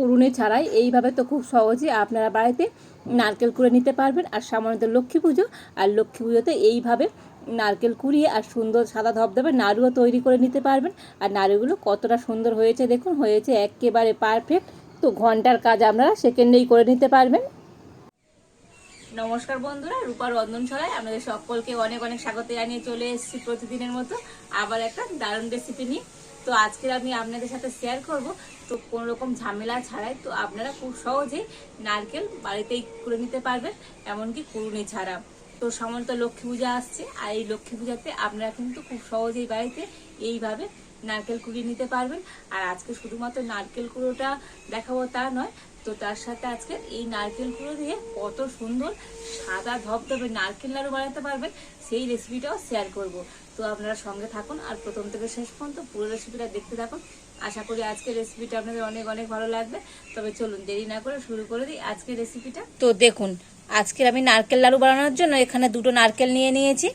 কুড়ুনি ছাড়াই এইভাবে তো খুব সহজে আপনারা বাড়িতে নারকেল কুড়ে নিতে পারবেন। আর সামান্য লক্ষ্মী পুজো। আর লক্ষ্মী পুজোতে এইভাবে নারকেল কুড়িয়ে আর সুন্দর সাদা ধবধবে নাড়ুও তৈরি করে নিতে পারবেন। আর নাড়ুগুলো কতটা সুন্দর হয়েছে দেখুন, হয়েছে একেবারে পারফেক্ট তো ঘণ্টার কাজ আপনারা সেকেন্ডেই করে নিতে পারবেন। নমস্কার বন্ধুরা রূপার রন্ধনশালায় আপনাদের সকলকে অনেক অনেক স্বাগত জানিয়ে চলে এসেছি প্রতিদিনের মতো। আবার একটা দারুণ রেসিপি নিয়ে তো আজকে আমি আপনাদের সাথে শেয়ার করব। তো কোনো রকম ঝামেলা ছাড়াই তো আপনারা খুব সহজেই নারকেল বাড়িতেই করে নিতে পারবেন, এমনকি কুড়ুনি ছাড়া। তো সামন্ত লক্ষ্মী পূজা আসছে, আর এই লক্ষ্মী পূজাতে আপনারা কিন্তু খুব সহজেই বাড়িতে এইভাবে নারকেল কুড়িয়ে নিতে পারবেন। আর আজকে শুধুমাত্র নারকেল কুড়োটা দেখাবো তা নয়, তো তার সাথে আজকে এই নারকেল কুড়ো দিয়ে কত সুন্দর সাদা ধবধবে নারকেল নাড়ু বানাতে পারবেন, সেই রেসিপিটাও শেয়ার করব। তো আপনারা সঙ্গে থাকুন আর প্রথম থেকে শেষ পর্যন্ত পুরো রেসিপিটা দেখতে থাকুন। আশা করি আজকের রেসিপিটা আপনাদের অনেক অনেক ভালো লাগবে। তবে চলুন দেরি না করে শুরু করে দিই আজকের রেসিপিটা। তো দেখুন, আজকের আমি নারকেল লাড়ু বানানোর জন্য এখানে দুটো নারকেল নিয়ে নিয়েছি।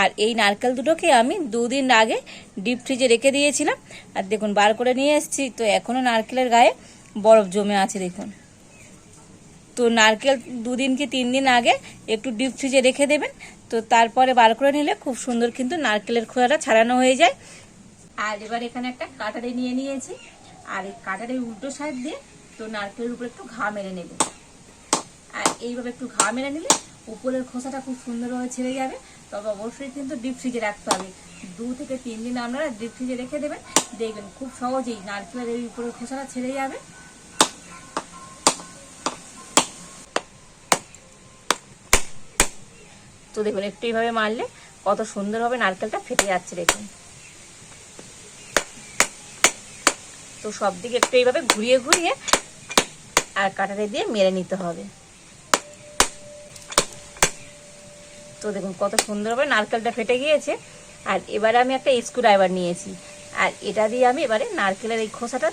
আর এই নারকেল দুটোকে আমি দুদিন আগে ডিপ ফ্রিজে রেখে দিয়েছিলাম। আর দেখুন, বার করে নিয়ে এসেছি। তো এখনও নারকেলের গায়ে বরফ জমে আছে, দেখুন। তো নারকেল দুদিন কি তিন দিন আগে একটু ডিপ ফ্রিজে রেখে দেবেন। তো তারপরে বার করে নিলে খুব সুন্দর কিন্তু নারকেলের খোলাটা ছাড়ানো হয়ে যায়। আর এবার এখানে একটা কাটারি নিয়ে নিয়েছি। আর এই কাটারির উল্টো সাইড দিয়ে তো নারকেলের উপরে একটু ঘা মেরে নেব। আর এইভাবে একটু ঘা মেরে নিলে উপরের খোসাটা খুব সুন্দরভাবে ছেড়ে যাবে। তবে অবশ্যই কিন্তু ডিপ ফ্রিজে রাখতে হবে। দু থেকে তিন দিন আপনারা ডিপ ফ্রিজে রেখে দেবেন। দেখবেন খুব সহজেই নারকেলের এই উপরের খোসাটা ছেড়ে যাবে। তো দেখুন, একটু এইভাবে মারলে কত সুন্দরভাবে নারকেলটা ফেটে যাচ্ছে, দেখুন। তো সব দিকে একটু এইভাবে ঘুরিয়ে ঘুরিয়ে আর কাটারে দিয়ে মেরে নিতে হবে। তো দেখুন, কত সুন্দরভাবে নারকেলটা ফেটে গিয়েছে। আর এবারে আমি একটা স্ক্রু ড্রাইভার নিয়েছি। আর এটা দিয়ে আমি এবারে নারকেলের এই খোসাটা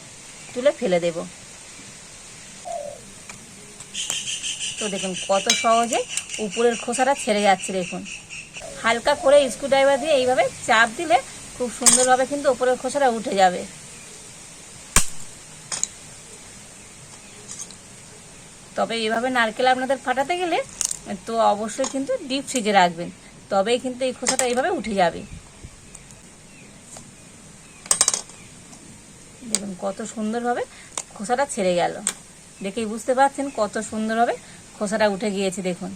তুলে ফেলে দেব। তো দেখুন, কত সহজে উপরের খোসাটা ছেড়ে যাচ্ছে, দেখুন। হালকা করে স্ক্রু ড্রাইভার দিয়ে এইভাবে চাপ দিলে খুব সুন্দরভাবে কিন্তু উপরের খোসাটা উঠে যাবে। তবে এইভাবে নারকেল আপনাদের ফাটাতে গেলে তো অবশ্যই কিন্তু ডিপ ফ্রিজে রাখবেন। তবেই কিন্তু এই খোসাটা এইভাবে উঠে যাবে। দেখুন কত সুন্দরভাবে খোসাটা ছেড়ে গেল। দেখেই বুঝতে পারছেন কত সুন্দরভাবে খোসাটা উঠে গিয়েছে, দেখুন।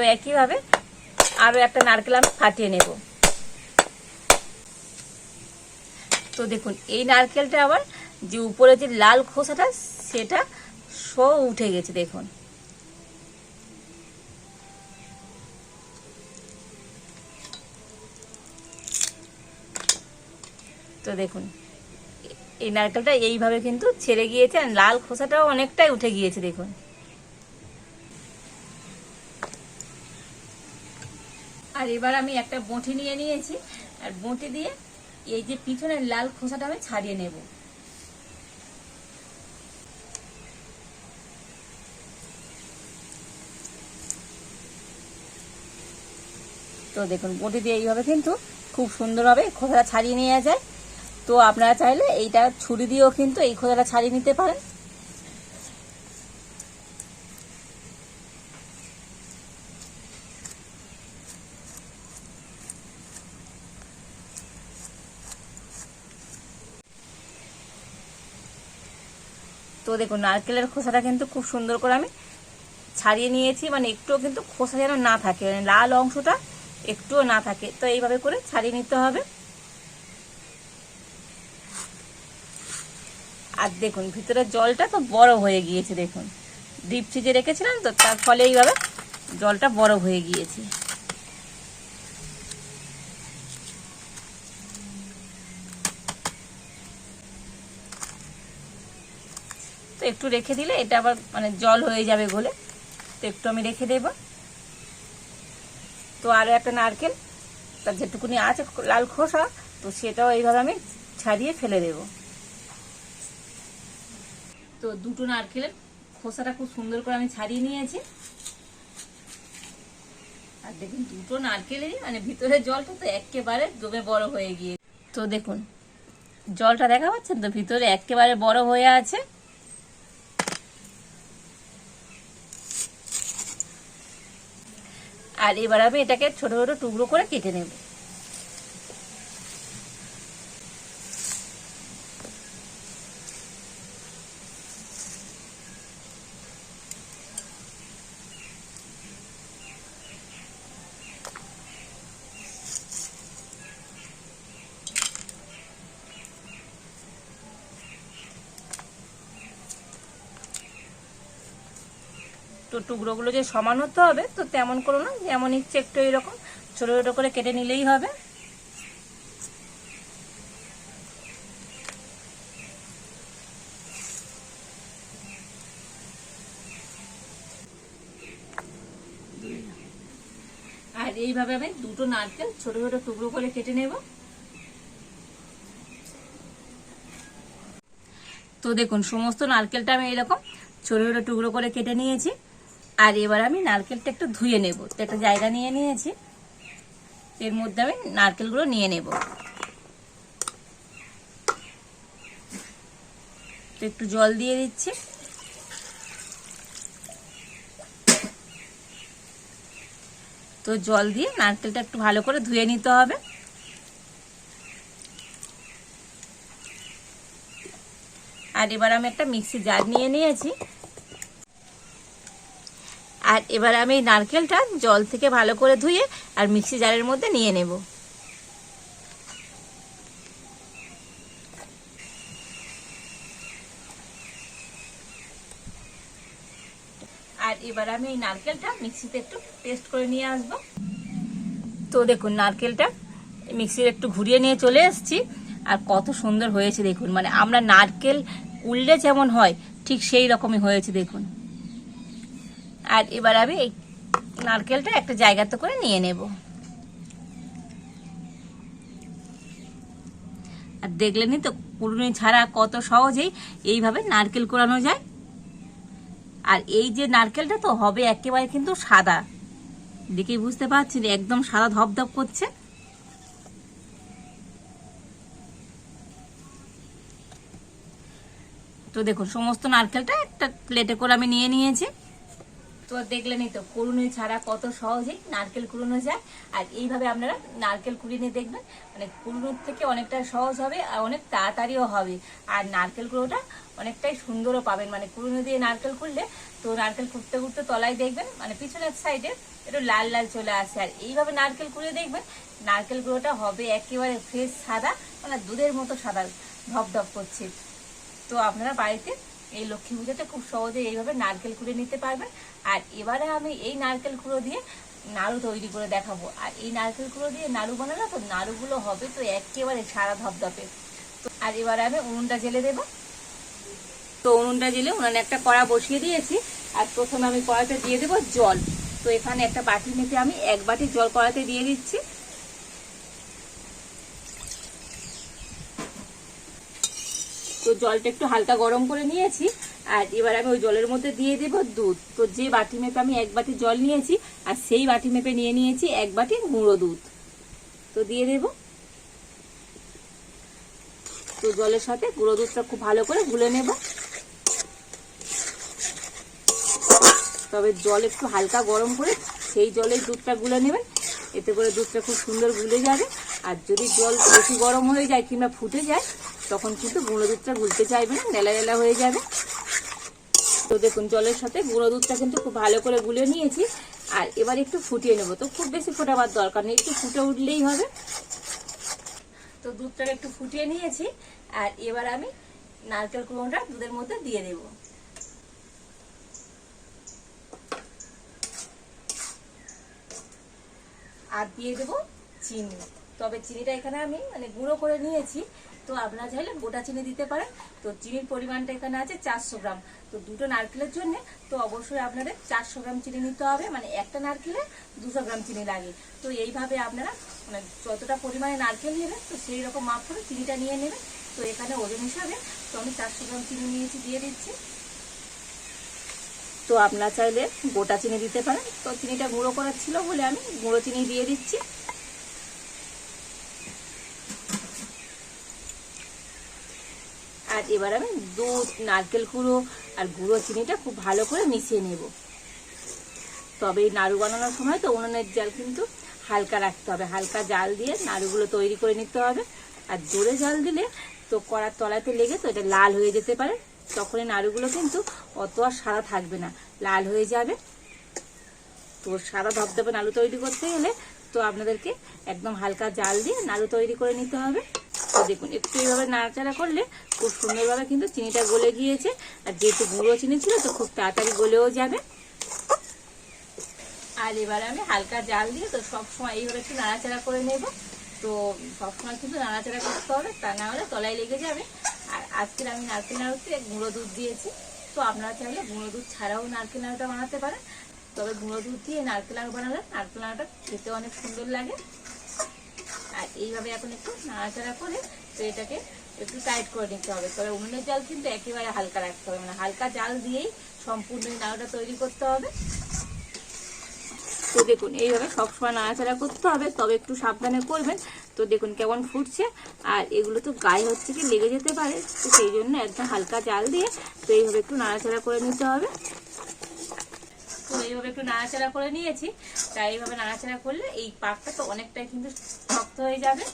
তো একইভাবে আরও একটা নারকেল আমি ফাটিয়ে নেব। তো দেখুন, এই নারকেলটা আবার যে উপরে যে লাল খোসাটা, সেটা শো উঠে গেছে, দেখুন। তো দেখুন, এই নারকেলটা এইভাবে কিন্তু ছেড়ে গিয়েছে, আর লাল খোসাটাও অনেকটাই উঠে গিয়েছে, দেখুন। আর এবার আমি একটা বঁটি নিয়ে নিয়েছি। আর বঁটি দিয়ে এই যে পিছনের লাল খোসাটা আমি ছাড়িয়ে নেব। তো দেখুন, বটি দিয়ে এইভাবে কিন্তু খুব সুন্দরভাবে খোসাটা ছাড়িয়ে নেওয়া যায়। তো আপনারা চাইলে এইটা ছুরি দিয়েও কিন্তু এই খোসাটা ছাড়িয়ে নিতে পারেন। তো দেখুন, নারকেলের খোসাটা কিন্তু খুব সুন্দর করে আমি ছাড়িয়ে নিয়েছি মানে একটুও কিন্তু খোসা যেন না থাকে মানে লাল অংশটা একটুও না থাকে। তো এইভাবে করে ছাড়িয়ে নিতে হবে। আর দেখুন ভিতরে জলটা তো বড় হয়ে গিয়েছে, দেখুন। ডিপ ফ্রিজে রেখেছিলাম তো, তার ফলে এইভাবে জলটা বড় হয়ে গিয়েছে। তো একটু রেখে দিলে এটা আবার মানে জল হয়ে যাবে গলে। তো একটু আমি রেখে দেব। তো আরও একটা নারকেল, তার যেটুকুনি আছে লাল খোসা, তো সেটাও এইভাবে আমি ছাড়িয়ে ফেলে দেব। তো দুটো নারকেলের খোসাটা খুব সুন্দর করে আমি ছাড়িয়ে নিয়েছি। আর দেখুন, দুটো নারকেলেরই মানে ভিতরের জলটা তো একেবারে দমে বড় হয়ে গিয়ে তো দেখুন, জলটা দেখা পাচ্ছেন তো? ভিতরে একেবারে বড় হয়ে আছে। আর এবার আমি এটাকে ছোট ছোট টুকরো করে কেটে নেব। টুকরোগুলো যে সমান হতে হবে, তো তেমন করো না, যেমন ইচ্ছে একটু এরকম, ছোট ছোট করে কেটে নিলেই হবে। আর এইভাবে আমি দুটো নারকেল ছোট ছোট টুকরো করে কেটে নেব। তো দেখুন, সমস্ত নারকেলটা আমি এরকম ছোট ছোট টুকরো করে কেটে নিয়েছি। আর এবার আমি নারকেলটা একটু ধুয়ে নেব। তো একটা জায়গা নিয়ে নিয়েছি। এর মধ্যে আমি নারকেলগুলো নিয়ে নেব। একটু জল দিয়ে দিচ্ছি। তো জল দিয়ে নারকেলটা একটু ভালো করে ধুয়ে নিতে হবে। আর এবার আমি একটা মিক্সি জার নিয়ে নিয়েছি। আর এবার আমি এই নারকেলটা জল থেকে ভালো করে ধুয়ে আর মিক্সি জারের মধ্যে নিয়ে নেব। আর এবার আমি এই নারকেলটা মিক্সিতে একটু পেস্ট করে নিয়ে আসব। তো দেখুন, নারকেলটা মিক্সির একটু ঘুরিয়ে নিয়ে চলে এসেছি। আর কত সুন্দর হয়েছে দেখুন মানে আমরা নারকেল উল্লে যেমন হয়, ঠিক সেই রকমই হয়েছে দেখুন। আর এবার আমি এই নারকেলটা একটা জায়গাতে করে নিয়ে নেব। আর দেখলেনই তো কুড়ুনি ছাড়া কত সহজেই এইভাবে নারকেল কোরানো যায়। আর এই যে নারকেলটা তো হবে একেবারে কিন্তু সাদা। দেখেই বুঝতে পারছেন, একদম সাদা ধপধপ করছে। তো দেখুন, সমস্ত নারকেলটা একটা প্লেটে করে আমি নিয়ে নিয়েছি। তো দেখলেনই তো। কুড়ুনি ছাড়া কত সহজেই নারকেল কুড়ানো যায়। আর এইভাবে আপনারা নারকেল কুড়িয়ে নিয়ে দেখবেন। মানে কুড়ুনোর থেকে অনেকটা সহজ হবে আর অনেক তাড়াতাড়িও হবে। আর নারকেল কুড়োটা অনেকটাই সুন্দরও পাবেন। মানে কুড়ুনো দিয়ে নারকেল কুড়লে তো নারকেল কুড়তে কুড়তে তলায় দেখবেন মানে পিছনের সাইডে একটু লাল লাল চলে আসে। আর এইভাবে নারকেল কুড়িয়ে দেখবেন, নারকেল গুঁড়োটা হবে একেবারে ফ্রেশ সাদা মানে দুধের মতো সাদা, ধপধপ করছে। তো আপনারা বাড়িতে এই লক্ষ্মী পুজোতে খুব সহজে এইভাবে নারকেল কুড়ে নিতে পারবেন আর এবারে আমি এই নারকেল কুড়ো দিয়ে নাড়ু তৈরি করে দেখাবো। আর এই নারকেল কুড়ো দিয়ে নাড়ু বানালে তো নাড়ুগুলো হবে তো একেবারে সারা ধপধপে। তো আর এবারে আমি উনুনটা জেলে দেবো। তো উনুনটা জেলে উনানে একটা কড়া বসিয়ে দিয়েছি। আর প্রথমে আমি কড়াতে দিয়ে দেবো জল। তো এখানে একটা বাটি নিতে আমি এক বাটি জল কড়াতে দিয়ে দিচ্ছি। তো জলটা একটু হালকা গরম করে নিয়েছি, আর এবার আমি ওই জলের মধ্যে দিয়ে দেব দুধ। তো যে বাটি মেপে আমি এক বাটি জল নিয়েছি, আর সেই বাটি মেপে নিয়ে নিয়েছি এক বাটি গুঁড়ো দুধ। তো দিয়ে দেব। তো জলের সাথে গুঁড়ো দুধটা খুব ভালো করে গুলে নেব। তবে জল একটু হালকা গরম করে সেই জলে দুধটা গুলে নেবেন। এতে করে দুধটা খুব সুন্দর গুলে যাবে। আর যদি জল বেশি গরম হয়ে যায় কিংবা ফুটে যায় তখন কিন্তু গুঁড়ো দুধটা গুলতে চাইবে না নেলা নেলা হয়ে যাবে। তো দেখুন, জলের সাথে গুঁড়ো দুধটা কিন্তু খুব ভালো করে গুলে নিয়েছি। আর এবার একটু ফুটিয়ে নেব। তো খুব বেশি ফোটাবার দরকার নেই, একটু ফুটে উঠলেই হবে। তো দুধটাকে একটু ফুটিয়ে নিয়েছি, আর এবার আমি নারকেল কুড়োটা দুধের মধ্যে দিয়ে দেব। আর দিয়ে দেবো চিনি। তবে চিনিটা এখানে আমি মানে গুঁড়ো করে নিয়েছি তো আপনারা চাইলে গোটা চিনি দিতে পারেন। তো চিনির পরিমাণটা এখানে আছে চারশো গ্রাম। তো দুটো নারকেলের জন্য তো অবশ্যই আপনাদের চারশো গ্রাম চিনি নিতে হবে। মানে একটা নারকেলে দুশো গ্রাম চিনি লাগে। তো এইভাবে আপনারা মানে যতটা পরিমাণে নারকেল নেবেন, তো সেই রকম মাপ করে চিনিটা নিয়ে নেবেন। তো এখানে ওজন হিসাবে তো আমি চারশো গ্রাম চিনি নিয়েছি, দিয়ে দিচ্ছি। তো আপনারা চাইলে গোটা চিনি দিতে পারেন। তো চিনিটা গুঁড়ো করার ছিল বলে আমি গুঁড়ো চিনি দিয়ে দিচ্ছি। আর এবার আমি দুধ, নারকেল কুড়ো আর গুঁড়ো চিনিটা খুব ভালো করে মিশিয়ে নেব। তবে এই নাড়ু বানানোর সময় তো উনুনের জাল কিন্তু হালকা রাখতে হবে। হালকা জাল দিয়ে নাড়ুগুলো তৈরি করে নিতে হবে। আর জোরে জাল দিলে তো কড়ার তলাতে লেগে তো এটা লাল হয়ে যেতে পারে। তখন এই নাড়ুগুলো কিন্তু অত আর সাদা থাকবে না, লাল হয়ে যাবে। তো সাদা ধবধবে নাড়ু তৈরি করতে গেলে তো আপনাদেরকে একদম হালকা জাল দিয়ে নাড়ু তৈরি করে নিতে হবে। তো দেখুন, একটু এইভাবে নাড়াচাড়া করলে খুব সুন্দরভাবে কিন্তু চিনিটা গলে গিয়েছে। আর যেহেতু গুঁড়ো চিনি ছিল, তো খুব তাড়াতাড়ি গলেও যাবে। আর এবার আমি হালকা জাল দিয়ে তো সবসময় এইভাবে একটু নাড়াচাড়া করে নেব। তো সবসময় কিন্তু নাড়াচাড়া করতে হবে, তা না হলে তলায় লেগে যাবে। আর আজকের আমি নারকেল নাড়ুতে গুঁড়ো দুধ দিয়েছি। তো আপনারা চাইলে গুঁড়ো দুধ ছাড়াও নারকেল নাড়ুটা বানাতে পারেন। তবে গুঁড়ো দুধ দিয়ে নারকেল নাড়ু বানালে নারকেল নাড়ুটা খেতে অনেক সুন্দর লাগে। আর এইভাবে এখন একটু নাড়াচাড়া করে তো এটাকে একটু টাইট করে নিতে হবে। তবে উনুনের জাল কিন্তু একেবারে হালকা রাখতে হবে। মানে হালকা জাল দিয়েই সম্পূর্ণ নাড়ুটা তৈরি করতে হবে। তো দেখুন, এইভাবে সবসময় নাড়াচাড়া করতে হবে। তবে একটু সাবধানে করবেন। তো দেখুন কেমন ফুটছে। আর এগুলো তো গায়ে হচ্ছে কি লেগে যেতে পারে। তো সেই জন্য একদম হালকা জাল দিয়ে তো এইভাবে একটু নাড়াচাড়া করে নিতে হবে। তো এইভাবে একটু নাড়াচাড়া করে নিয়েছি। তাই এইভাবে নাড়াচাড়া করলে এই পাকটা তো অনেকটাই কিন্তু শক্ত হয়ে যাবে।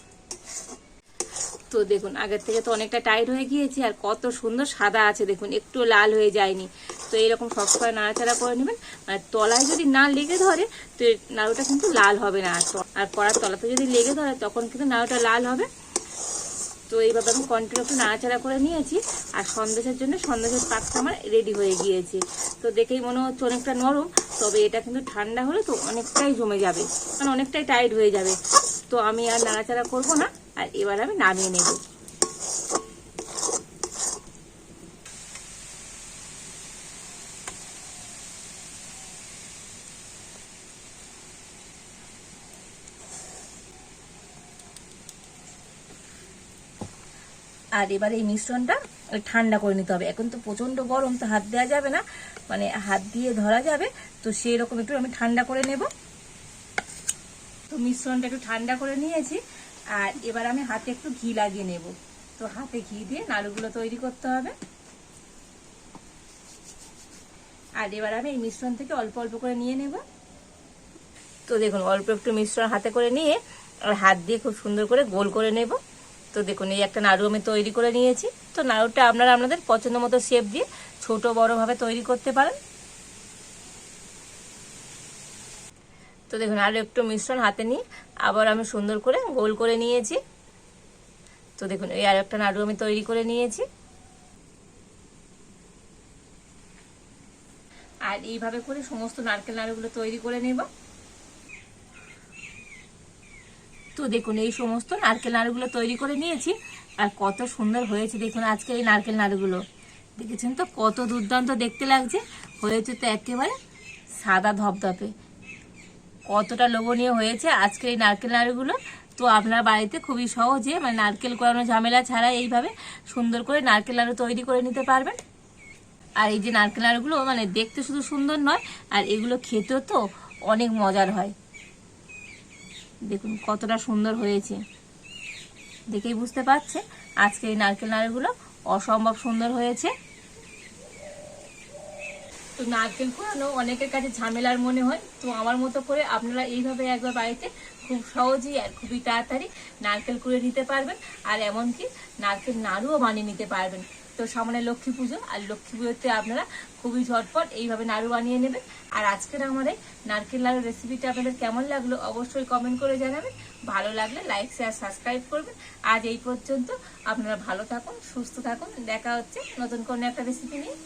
তো দেখুন, আগের থেকে তো অনেকটা টাইট হয়ে গিয়েছে আর কত সুন্দর সাদা আছে, দেখুন, একটু লাল হয়ে যায়নি। তো এইরকম সবসময় নাড়াচাড়া করে নেবেন। মানে তলায় যদি না লেগে ধরে, তো নাড়ুটা কিন্তু লাল হবে না। আর আর কড়ার তলাতে যদি লেগে ধরে, তখন কিন্তু নাড়ুটা লাল হবে। তো এইভাবে আমি কন্টিনিউ একটু নাড়াচাড়া করে নিয়েছি, আর সন্দেশের জন্য সন্দেশের পাকটা আমার রেডি হয়ে গিয়েছে। তো দেখেই মনে হচ্ছে অনেকটা নরম, তবে এটা কিন্তু ঠান্ডা হলে তো অনেকটাই জমে যাবে মানে অনেকটাই টাইট হয়ে যাবে। তো আমি আর নাড়াচাড়া করব না, আর এবার আমি নামিয়ে নেব। আর এবার এই মিশ্রণটা ঠান্ডা করে নিতে হবে। এখন তো প্রচণ্ড গরম, তো হাত দেওয়া যাবে না। মানে হাত দিয়ে ধরা যাবে, তো সেই রকম একটু আমি ঠান্ডা করে নেব। তো মিশ্রণটা একটু ঠান্ডা করে নিয়েছি, আর এবার আমি হাতে একটু ঘি লাগিয়ে নেব। তো হাতে ঘি দিয়ে নাড়ুগুলো তৈরি করতে হবে। আর এবার আমি এই মিশ্রণ থেকে অল্প অল্প করে নিয়ে নেব। তো দেখুন, অল্প একটু মিশ্রণ হাতে করে নিয়ে আর হাত দিয়ে খুব সুন্দর করে গোল করে নেব। তো দেখুন, এই একটা নাড়ু আমি তৈরি করে নিয়েছি। তো নাড়ুটা আপনারা আপনাদের পছন্দ মতো শেপ দিয়ে ছোট, বড় ভাবে তৈরি করতে পারেন। তো দেখুন আরও একটু মিশ্রণ হাতে নিয়ে আবার আমি সুন্দর করে গোল করে নিয়েছি। তো দেখুন, এই আর একটা নাড়ু আমি তৈরি করে নিয়েছি। আর এইভাবে করে সমস্ত নারকেল নাড়ুগুলো তৈরি করে নেব। তো দেখুন, এই সমস্ত নারকেল নাড়ুগুলো তৈরি করে নিয়েছি। আর কত সুন্দর হয়েছে, দেখুন আজকে এই নারকেল নাড়ুগুলো। দেখেছেন তো? কত দুর্দান্ত দেখতে লাগছে। হয়েছে তো একেবারে সাদা ধপধপে। কতটা লোভনীয় হয়েছে আজকে এই নারকেল নাড়ুগুলো। তো আপনার বাড়িতে খুবই সহজে মানে নারকেল করানো ঝামেলা ছাড়া এইভাবে সুন্দর করে নারকেল নাড়ু তৈরি করে নিতে পারবেন। আর এই যে নারকেল নাড়ুগুলো মানে দেখতে শুধু সুন্দর নয়, আর এগুলো খেতেও তো অনেক মজার হয়। দেখুন কতটা সুন্দর হয়েছে। দেখেই বুঝতে পারছে আজকে এই নারকেল নাড়ুগুলো অসম্ভব সুন্দর হয়েছে। তো নারকেল কোরানো অনেকের কাছে ঝামেলার মনে হয়। তো আমার মতো করে আপনারা এইভাবে একবার বাড়িতে খুব সহজেই আর খুবই তাড়াতাড়ি নারকেল কুড়ে নিতে পারবেন। আর এমনকি নারকেল নাড়ুও বানিয়ে নিতে পারবেন। তো সামনে লক্ষ্মী পুজো, আর লক্ষ্মী পুজোতে আপনারা খুবই ঝটপট এইভাবে নাড়ু বানিয়ে নেবেন। আর আজকের আমাদের নারকেল লাড়ু রেসিপিটা আপনাদের কেমন লাগল অবশ্যই কমেন্ট করে জানাবেন। ভালো লাগলে লাইক শেয়ার সাবস্ক্রাইব করবেন। আজ এই পর্যন্ত আপনারা ভালো থাকুন, সুস্থ থাকুন। দেখা হচ্ছে নতুন কোনো একটা রেসিপি নিয়ে।